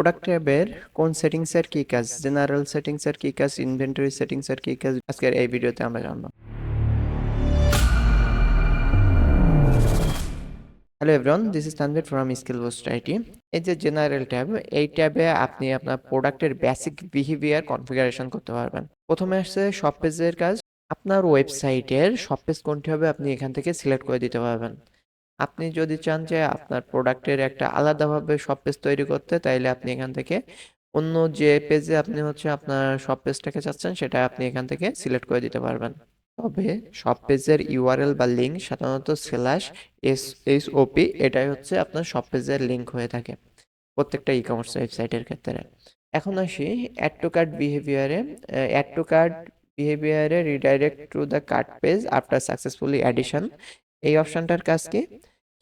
Product ট্যাবের কোন সেটিংসের কি কাজ জেনারেল সেটিংসের কি কাজ ইনভেন্টরি সেটিংসের কি কাজ, আজকের এই ভিডিওতে আমরা জানব। Hello everyone this is Tanvir from Skill Boost IT এই যে জেনারেল ট্যাব এই ট্যাবে আপনি আপনার প্রোডাক্টের বেসিক বিহেভিয়ার কনফিগারেশন করতে পারবেন। প্রথমে আসছে সব পেজের কাজ। আপনার ওয়েবসাইটের সব পেজ কোনটি হবে আপনি এখান থেকে সিলেক্ট করে দিতে পারবেন। আপনি যদি চান যে আপনার প্রোডাক্টের একটা আলাদাভাবে সব পেজ তৈরি করতে, তাইলে আপনি এখান থেকে অন্য যে পেজে আপনি হচ্ছে আপনার সব পেজটাকে চাচ্ছেন, সেটা আপনি এখান থেকে সিলেক্ট করে দিতে পারবেন। তবে সব পেজের ইউআরএল বা লিঙ্ক সাধারণত স্ল্যাশ এস এইচ ওপি এটাই হচ্ছে আপনার সব পেজের লিঙ্ক হয়ে থাকে প্রত্যেকটা ই কমার্স ওয়েবসাইটের ক্ষেত্রে। এখন আসি অ্যাড টু কার্ট বিহেভিয়ারে add to cart বিহেভিয়ারে redirect to the cart page after successfully addition এই অপশনটার কাজ কি?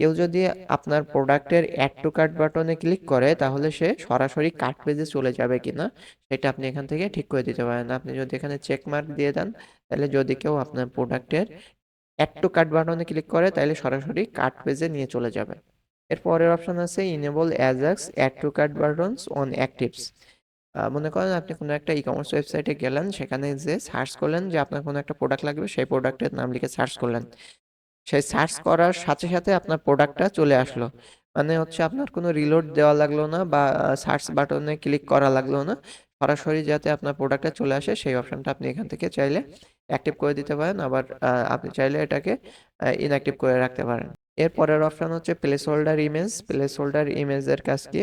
কেউ যদি আপনার প্রোডাক্টের অ্যাড টু কার্ট বাটনে ক্লিক করে, তাহলে সে সরাসরি কার্ট পেজে চলে যাবে কিনা, সেটা আপনি এখান থেকে ঠিক করে দিতে পারেন। আপনি যদি এখানে চেক মার্ক দিয়ে দেন, তাহলে যদি কেউ আপনার প্রোডাক্টের অ্যাড টু কার্ট বাটনে ক্লিক করে, তাহলে সরাসরি কার্ট পেজে নিয়ে চলে যাবে। এর পরের অপশন আছে enable AJAX add to cart buttons on actives মনে করেন আপনি কোনো একটা ই কমার্স ওয়েবসাইটে গেলেন, সেখানে যে সার্চ করলেন যে আপনার কোনো একটা প্রোডাক্ট লাগবে, সেই প্রোডাক্টের নাম লিখে সার্চ করলেন। সেই সার্চ করার সাথে সাথে আপনার প্রোডাক্টটা চলে আসলো। মানে হচ্ছে আপনার কোনো রিলোড দেওয়া লাগল না বা সার্চ বাটনে ক্লিক করা লাগল না। সরাসরি যাতে আপনার প্রোডাক্টটা চলে আসে, সেই অপশনটা আপনি এখান থেকে চাইলে অ্যাক্টিভ করে দিতে পারেন। আবার আপনি চাইলে এটাকে ইনঅ্যাক্টিভ করে রাখতে পারেন। এর পরের অপশন হচ্ছে placeholder image placeholder ইমেজের কাজ কি?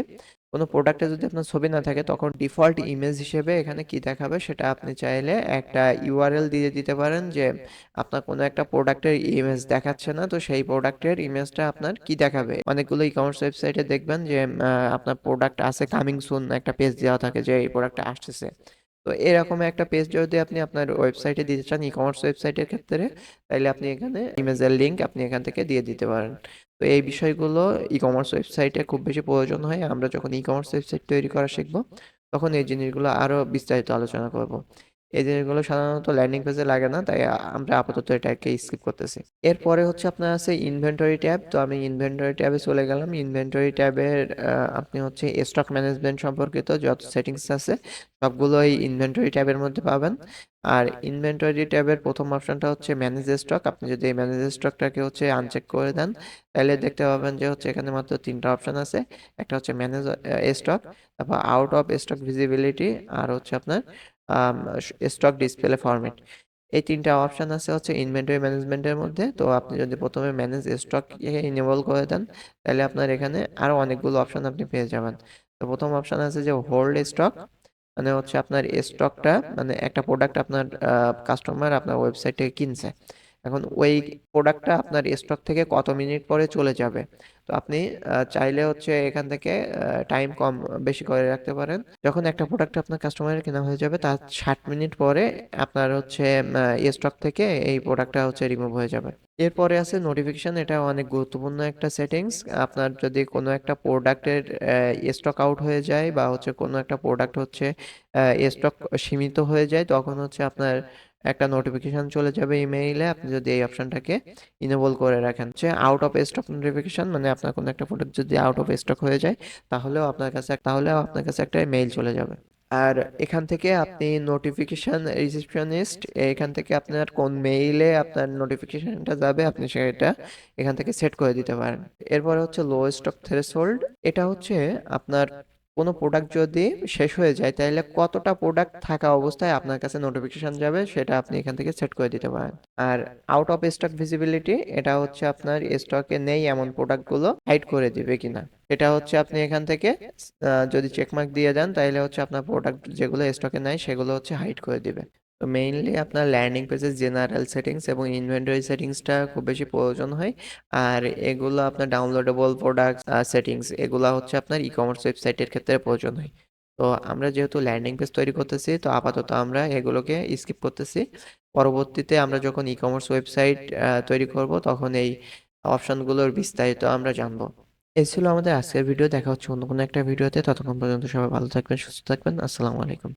কোনো প্রোডাক্টে যদি আপনার ছবি না থাকে, তখন ডিফল্ট ইমেজ হিসেবে এখানে কি দেখাবে সেটা আপনি চাইলে একটা ইউআরএল দিয়ে দিতে পারেন যে আপনার কোনো একটা প্রোডাক্টের ইমেজ দেখাচ্ছে না, তো সেই প্রোডাক্টের ইমেজটা আপনার কি দেখাবে? অনেকগুলো ই কমার্স ওয়েবসাইটে দেখবেন যে আপনার প্রোডাক্ট আছে কামিং সুন একটা পেজ দেওয়া থাকে যে এই প্রোডাক্টটা আসতেছে। তো এরকম একটা পেজ যদি আপনি আপনার ওয়েবসাইটে দিতে চান ই কমার্স ওয়েবসাইটের ক্ষেত্রে তাহলে আপনি এখানে ইমেজের লিঙ্ক আপনি এখান থেকে দিয়ে দিতে পারেন। তো এই বিষয়গুলো ই কমার্স ওয়েবসাইটে খুব বেশি প্রয়োজন হয়। আমরা যখন ই কমার্স ওয়েবসাইট তৈরি করা শিখব, তখন এই জিনিসগুলো আরও বিস্তারিত আলোচনা করব। এই জিনিসগুলো সাধারণত ল্যান্ডিং পেজে লাগে না, তাই আমরা আপাতত এটাকে স্কিপ করতেছি। এরপরে হচ্ছে আপনার আছে ইনভেন্টরি ট্যাব, তো আমি ইনভেন্টরি ট্যাবে চলে গেলাম। ইনভেন্টরি ট্যাবের আপনি হচ্ছে স্টক ম্যানেজমেন্ট সম্পর্কিত যত সেটিংস আছে সবগুলো এই ইনভেন্টরি ট্যাবের মধ্যে পাবেন। আর ইনভেন্টরি ট্যাবের প্রথম অপশনটা হচ্ছে ম্যানেজ স্টক আপনি যদি এই ম্যানেজ স্টকটাকে হচ্ছে আনচেক করে দেন, তাহলে দেখতে পাবেন যে হচ্ছে এখানে মাত্র তিনটা অপশন আছে। একটা হচ্ছে ম্যানেজ স্টক তারপর আউট অফ স্টক ভিজিবিলিটি আর হচ্ছে আপনার স্টক ডিসপ্লে ফরম্যাট এই তিনটা অপশান আছে হচ্ছে ইনভেন্টরি ম্যানেজমেন্টের মধ্যে। তো আপনি যদি প্রথমে ম্যানেজ স্টক ইনেবল করে দেন, তাহলে আপনার এখানে আরও অনেকগুলো অপশান আপনি পেয়ে যাবেন। তো প্রথম অপশান আছে যে হোল্ড স্টক মানে হচ্ছে আপনার স্টকটা মানে একটা প্রোডাক্ট আপনার কাস্টমার আপনার ওয়েবসাইট থেকে কিনছে। এখন ওই প্রোডাক্টটা আপনার স্টক থেকে কত মিনিট পরে চলে যাবে? তো আপনি চাইলে হচ্ছে এখান থেকে টাইম কম বেশি করে রাখতে পারেন। যখন একটা প্রোডাক্ট আপনার কাস্টমারের কেনা হয়ে যাবে, তার ষাট মিনিট পরে আপনার হচ্ছে স্টক থেকে এই প্রোডাক্টটা হচ্ছে রিমুভ হয়ে যাবে। এরপরে আছে নোটিফিকেশন এটা অনেক গুরুত্বপূর্ণ একটা সেটিংস আপনার যদি কোনো একটা প্রোডাক্টের স্টক আউট হয়ে যায় বা হচ্ছে কোনো একটা প্রোডাক্ট হচ্ছে স্টক সীমিত হয়ে যায়, তখন হচ্ছে আপনার একটা নোটিফিকেশন চলে যাবে ইমেইলে আপনি যদি এই অপশনটাকে ইনেবল করে রাখেন হচ্ছে আউট অফ স্টক নোটিফিকেশন মানে আপনার কোনো একটা প্রোডাক্ট যদি আউট অফ স্টক হয়ে যায়, তাহলেও আপনার কাছে তাহলেও আপনার কাছে একটা মেইল চলে যাবে। আর এখান থেকে আপনি নোটিফিকেশন রিসিপশনিস্ট এখান থেকে আপনার কোন মেইলে আপনার নোটিফিকেশনটা যাবে, আপনি সেটা এখান থেকে সেট করে দিতে পারেন। এরপরে হচ্ছে লো স্টক থ্রেশহোল্ড এটা হচ্ছে আপনার কোনো প্রোডাক্ট যদি শেষ হয়ে যায়, তাহলে কতটা প্রোডাক্ট থাকা অবস্থায় আপনার কাছে নোটিফিকেশান যাবে সেটা আপনি এখান থেকে সেট করে দিতে পারেন। আর আউট অফ স্টক ভিজিবিলিটি এটা হচ্ছে আপনার স্টকে নেই এমন প্রোডাক্টগুলো হাইড করে দিবে কিনা। এটা হচ্ছে আপনি এখান থেকে যদি চেকমার্ক দিয়ে দেন, তাহলে হচ্ছে আপনার প্রোডাক্ট যেগুলো স্টকে নেয় সেগুলো হচ্ছে হাইড করে দিবে। তো মেইনলি আপনার ল্যান্ডিং পেজের জেনারেল সেটিংস এবং ইনভেন্টরি সেটিংসটা খুব বেশি প্রয়োজন হয়। আর এগুলো আপনার ডাউনলোডেবল প্রোডাক্ট সেটিংস এগুলো হচ্ছে আপনার ই কমার্স ওয়েবসাইটের ক্ষেত্রে প্রয়োজন হয়। তো আমরা যেহেতু ল্যান্ডিং পেজ তৈরি করতেছি, তো আপাতত আমরা এগুলোকে স্কিপ করতেছি। পরবর্তীতে আমরা যখন ই কমার্স ওয়েবসাইট তৈরি করব, তখন এই অপশনগুলোর বিস্তারিত আমরা জানব। এই ছিল আমাদের আজকের ভিডিও দেখা হচ্ছে অন্য কোনো একটা ভিডিওতে ততক্ষণ পর্যন্ত সবাই ভালো থাকবেন, সুস্থ থাকবেন। আসসালামু আলাইকুম।